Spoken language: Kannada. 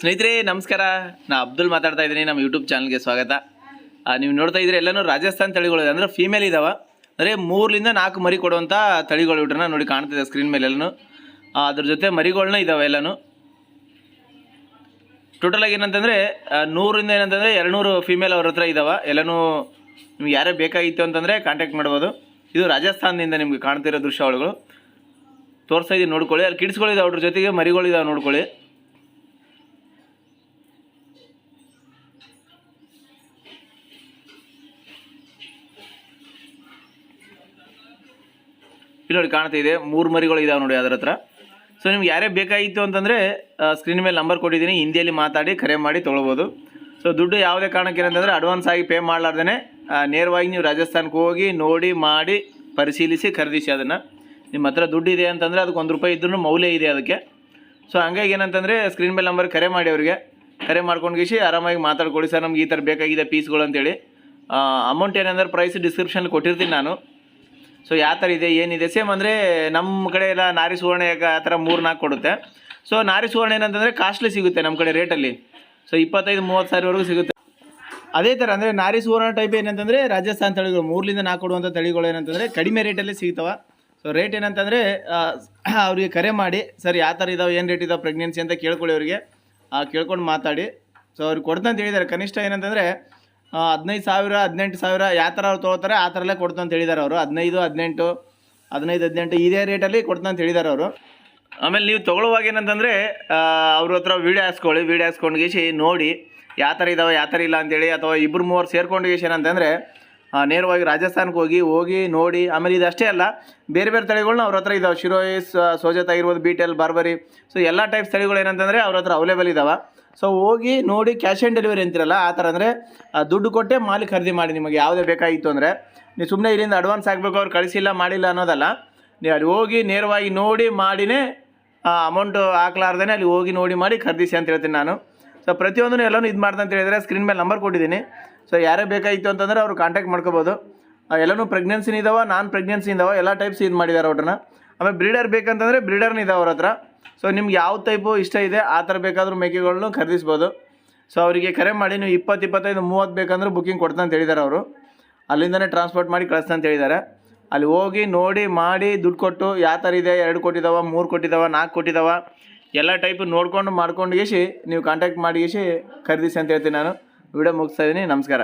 ಸ್ನೇಹಿತರೆ, ನಮಸ್ಕಾರ. ನಾ ಅಬ್ದುಲ್ ಮಾತಾಡ್ತಾ ಇದ್ದೀನಿ. ನಮ್ಮ ಯೂಟ್ಯೂಬ್ ಚಾನಲ್ಗೆ ಸ್ವಾಗತ. ನೀವು ನೋಡ್ತಾ ಇದ್ರೆ ಎಲ್ಲನೂ ರಾಜಸ್ಥಾನ್ ತಳಿಗಳು, ಅಂದರೆ ಫೀಮೇಲ್ ಇದಾವೆ. ಅಂದರೆ ಮೂರರಿಂದ ನಾಲ್ಕು ಮರಿ ಕೊಡುವಂಥ ತಳಿಗಳು ಇವ್ರನ್ನ ನೋಡಿ ಕಾಣ್ತಿದೆ ಸ್ಕ್ರೀನ್ ಮೇಲೆ ಎಲ್ಲನೂ. ಅದ್ರ ಜೊತೆ ಮರಿಗಳನ್ನ ಇದಾವೆ ಎಲ್ಲನೂ. ಟೋಟಲಾಗಿ ಏನಂತಂದರೆ ನೂರಿಂದ ಏನಂತಂದರೆ ಎರಡುನೂರು ಫೀಮೇಲ್ ಅವ್ರ ಹತ್ರ ಇದಾವೆ. ಎಲ್ಲನೂ ನಿಮ್ಗೆ ಯಾರೇ ಬೇಕಾಗಿತ್ತು ಅಂತಂದರೆ ಕಾಂಟ್ಯಾಕ್ಟ್ ಮಾಡ್ಬೋದು. ಇದು ರಾಜಸ್ಥಾನದಿಂದ ನಿಮ್ಗೆ ಕಾಣ್ತಿರೋ ದೃಶ್ಯಾವಳಿಗಳು. ತೋರಿಸ್ತಾ ಇದ್ದೀನಿ ನೋಡ್ಕೊಳ್ಳಿ. ಅಲ್ಲಿ ಕಿಡ್ಸ್ಗಳಿದಾವೆ ಅವ್ರ ಜೊತೆಗೆ ಮರಿಗಳಿದಾವೆ ನೋಡ್ಕೊಳ್ಳಿ. ಇಲ್ಲಿ ನೋಡಿ ಕಾಣ್ತಾ ಇದೆ. ಮೂರು ಮರಿಗಳು ಇದಾವೆ ನೋಡಿ ಅದರ ಹತ್ರ. ಸೊ ನಿಮ್ಗೆ ಯಾರೇ ಬೇಕಾಗಿತ್ತು ಅಂತಂದರೆ ಸ್ಕ್ರೀನ್ ಮೇಲೆ ನಂಬರ್ ಕೊಟ್ಟಿದ್ದೀನಿ. ಹಿಂದಿಯಲ್ಲಿ ಮಾತಾಡಿ, ಕರೆ ಮಾಡಿ ತೊಗೊಳ್ಬೋದು. ಸೊ ದುಡ್ಡು ಯಾವುದೇ ಕಾರಣಕ್ಕೆ ಏನಂತಂದರೆ ಅಡ್ವಾನ್ಸ್ ಆಗಿ ಪೇ ಮಾಡಲಾರ್ದೇ ನೇರವಾಗಿ ನೀವು ರಾಜಸ್ಥಾನಕ್ಕೆ ಹೋಗಿ ನೋಡಿ, ಮಾಡಿ, ಪರಿಶೀಲಿಸಿ, ಖರೀದಿಸಿ ಅದನ್ನು. ನಿಮ್ಮ ಹತ್ರ ದುಡ್ಡು ಇದೆ ಅಂತಂದರೆ ಅದಕ್ಕೆ ಒಂದು ರೂಪಾಯಿ ಇದ್ರೂ ಮೌಲ್ಯ ಇದೆ ಅದಕ್ಕೆ. ಸೊ ಹಂಗಾಗಿ ಏನಂತಂದರೆ ಸ್ಕ್ರೀನ್ ಮೇಲೆ ನಂಬರ್ ಕರೆ ಮಾಡಿ ಅವರಿಗೆ. ಕರೆ ಮಾಡ್ಕೊಂಡು ಗೀಸಿ ಆರಾಮಾಗಿ ಮಾತಾಡ್ಕೊಳ್ಳಿ. ಸರ್, ನಮ್ಗೆ ಈ ಥರ ಬೇಕಾಗಿದೆ ಪೀಸ್ಗಳು ಅಂತೇಳಿ. ಅಮೌಂಟ್ ಏನಂದ್ರೆ ಪ್ರೈಸ್ ಡಿಸ್ಕ್ರಿಪ್ಷನ್ ಕೊಟ್ಟಿರ್ತೀನಿ ನಾನು. ಸೊ ಯಾವ ಥರ ಇದೆ, ಏನಿದೆ? ಸೇಮ್ ಅಂದರೆ ನಮ್ಮ ಕಡೆ ಎಲ್ಲ ನಾರಿ ಸುವರ್ಣ ಆ ಥರ ಮೂರು ನಾಲ್ಕು ಕೊಡುತ್ತೆ. ಸೊ ನಾರಿ ಸುವರ್ಣ ಏನಂತಂದರೆ ಕಾಸ್ಟ್ಲಿ ಸಿಗುತ್ತೆ ನಮ್ಮ ಕಡೆ ರೇಟಲ್ಲಿ ಸೊ ಇಪ್ಪತ್ತೈದು, ಮೂವತ್ತು ಸಾವಿರವರೆಗೂ ಸಿಗುತ್ತೆ. ಅದೇ ಥರ ಅಂದರೆ ನಾರಿ ಸುವರ್ಣ ಟೈಪ್ ಏನಂತಂದರೆ ರಾಜಸ್ಥಾನ ತಳಿಗಳು ಮೂರರಿಂದ ನಾಲ್ಕು ಕೊಡುವಂಥ ತಳಿಗಳು ಏನಂತಂದರೆ ಕಡಿಮೆ ರೇಟಲ್ಲಿ ಸಿಗ್ತವೆ. ಸೊ ರೇಟ್ ಏನಂತಂದರೆ ಅವರಿಗೆ ಕರೆ ಮಾಡಿ, ಸರ್, ಯಾವ ಥರ ಇದಾವೆ, ಏನು ರೇಟ್ ಇದಾವೆ ಪ್ರೆಗ್ನೆನ್ಸಿ ಅಂತ ಕೇಳ್ಕೊಳ್ಳಿ ಅವರಿಗೆ. ಕೇಳ್ಕೊಂಡು ಮಾತಾಡಿ. ಸೊ ಅವ್ರಿಗೆ ಕೊಡ್ತಂತ ಹೇಳಿದ್ದಾರೆ. ಕನಿಷ್ಠ ಏನಂತಂದರೆ ಹದಿನೈದು ಸಾವಿರ, ಹದಿನೆಂಟು ಸಾವಿರ ಯಾವ ಥರ ಅವ್ರು ತೊಗೊಳ್ತಾರೆ, ಆ ಥರಲ್ಲೇ ಕೊಡ್ತಾನೆ ಹೇಳಿದ್ದಾರೆ ಅವರು. ಹದಿನೈದು, ಹದಿನೆಂಟು ಹದಿನೈದು, ಹದಿನೆಂಟು ಇದೇ ರೇಟಲ್ಲಿ ಕೊಡ್ತಂತ ಹೇಳಿದ್ದಾರೆ ಅವರು. ಆಮೇಲೆ ನೀವು ತೊಗೊಳ್ಳುವಾಗ ಏನಂತಂದರೆ ಅವ್ರ ಹತ್ರ ವೀಡಿಯೋ ಹಾಸ್ಕೊಳ್ಳಿ ವೀಡಿಯೋ ಹಾಸ್ಕೊಂಡು ಗೀಸಿ ನೋಡಿ, ಯಾವ ಥರ ಇದಾವೆ, ಯಾವ ಥರ ಇಲ್ಲ ಅಂತೇಳಿ, ಅಥವಾ ಇಬ್ಬರು ಮೂವರು ಸೇರ್ಕೊಂಡು ಗೀಸಿ ಏನಂತಂದರೆ ನೇರವಾಗಿ ರಾಜಸ್ಥಾನಕ್ಕೆ ಹೋಗಿ ಹೋಗಿ ನೋಡಿ, ಆಮೇಲೆ ಇದು ಅಷ್ಟೇ ಅಲ್ಲ, ಬೇರೆ ಬೇರೆ ತಳಿಗಳನ್ನ ಅವ್ರ ಹತ್ರ ಇದಾವೆ. ಶಿರೋಯಿಸ್ ಸೋಜತ್ ಆಗಿರ್ಬೋದು ಬೀಟೆಲ್ ಬಾರ್ಬರಿ. ಸೊ ಎಲ್ಲ ಟೈಪ್ಸ್ ತಳಿಗಳು ಏನಂತಂದರೆ ಅವ್ರ ಹತ್ರ ಅವೈಲೇಬಲ್ ಇದಾವೆ. ಸೊ ಹೋಗಿ ನೋಡಿ ಕ್ಯಾಶ್ ಆನ್ ಡೆಲಿವರಿ ಅಂತಿರಲ್ಲ, ಆ ಥರ ಅಂದರೆ ದುಡ್ಡು ಕೊಟ್ಟೆ ಮಾಲಿ ಖರೀದಿ ಮಾಡಿ ನಿಮಗೆ ಯಾವುದೇ ಬೇಕಾಗಿತ್ತು ಅಂದರೆ. ನೀವು ಸುಮ್ಮನೆ ಇಲ್ಲಿಂದ ಅಡ್ವಾನ್ಸ್ ಆಗಬೇಕು ಅವ್ರು ಕಳಿಸಿಲ್ಲ, ಮಾಡಿಲ್ಲ ಅನ್ನೋದಲ್ಲ. ನೀವು ಅಲ್ಲಿ ಹೋಗಿ ನೇರವಾಗಿ ನೋಡಿ, ಮಾಡಿನೇ ಅಮೌಂಟು ಹಾಕ್ಲಾರ್ದೇ ಅಲ್ಲಿ ಹೋಗಿ ನೋಡಿ, ಮಾಡಿ ಖರೀದಿಸಿ ಅಂತ ಹೇಳ್ತೀನಿ ನಾನು. ಸೊ ಪ್ರತಿಯೊಂದನ್ನು ಎಲ್ಲನೂ ಇದು ಮಾಡ್ದಂತ ಹೇಳಿದರೆ ಸ್ಕ್ರೀನ್ ಮೇಲೆ ನಂಬರ್ ಕೊಟ್ಟಿದ್ದೀನಿ. ಸೊ ಯಾರೇ ಬೇಕಾಗಿತ್ತು ಅಂತಂದರೆ ಅವರು ಕಾಂಟ್ಯಾಕ್ಟ್ ಮಾಡ್ಕೋಬೋದು. ಎಲ್ಲನೂ ಪ್ರೆಗ್ನೆನ್ಸಿನ ಇದಾವೆ ನಾನ್ ಪ್ರೆಗ್ನೆನ್ಸಿ ಇದಾವೆ, ಎಲ್ಲ ಟೈಪ್ಸ್ ಇದು ಮಾಡಿದ್ದಾರೆ ಅವ್ರನ್ನ. ಆಮೇಲೆ ಬ್ರೀಡರ್ ಬೇಕಂತಂದರೆ ಬ್ರೀಡರ್ನ ಇದಾವೆ ಅವ್ರ ಹತ್ರ. ಸೊ ನಿಮ್ಗೆ ಯಾವ ಟೈಪು ಇಷ್ಟ ಇದೆ, ಆ ಥರ ಬೇಕಾದರೂ ಮೇಕೆಗಳನ್ನು ಖರೀದಿಸ್ಬೋದು. ಸೊ ಅವರಿಗೆ ಕರೆ ಮಾಡಿ ನೀವು ಇಪ್ಪತ್ತು, ಇಪ್ಪತ್ತೈದು, ಮೂವತ್ತು ಬೇಕಂದ್ರೆ ಬುಕ್ಕಿಂಗ್ ಕೊಡ್ತಾ ಅಂತ ಹೇಳಿದ್ದಾರೆ ಅವರು. ಅಲ್ಲಿಂದನೇ ಟ್ರಾನ್ಸ್ಪೋರ್ಟ್ ಮಾಡಿ ಕಳಿಸ್ತಾ ಅಂತ ಹೇಳಿದ್ದಾರೆ. ಅಲ್ಲಿ ಹೋಗಿ ನೋಡಿ, ಮಾಡಿ, ದುಡ್ಡು ಕೊಟ್ಟು, ಯಾವ ಥರ ಇದೆ, ಎರಡು ಕೊಟ್ಟಿದ್ದಾವೆ ಮೂರು ಕೊಟ್ಟಿದ್ದಾವೆ ನಾಲ್ಕು ಕೊಟ್ಟಿದ್ದಾವ ಎಲ್ಲ ಟೈಪ್ ನೋಡ್ಕೊಂಡು ಮಾಡ್ಕೊಂಡು ಗೇಸಿ ನೀವು ಕಾಂಟ್ಯಾಕ್ಟ್ ಮಾಡಿ ಗೇಸಿ ಖರೀದಿಸಿ ಅಂತ ಹೇಳ್ತೀನಿ ನಾನು. ವಿಡಿಯೋ ಮುಗಿಸ್ತಾ ಇದ್ದೀನಿ, ನಮಸ್ಕಾರ.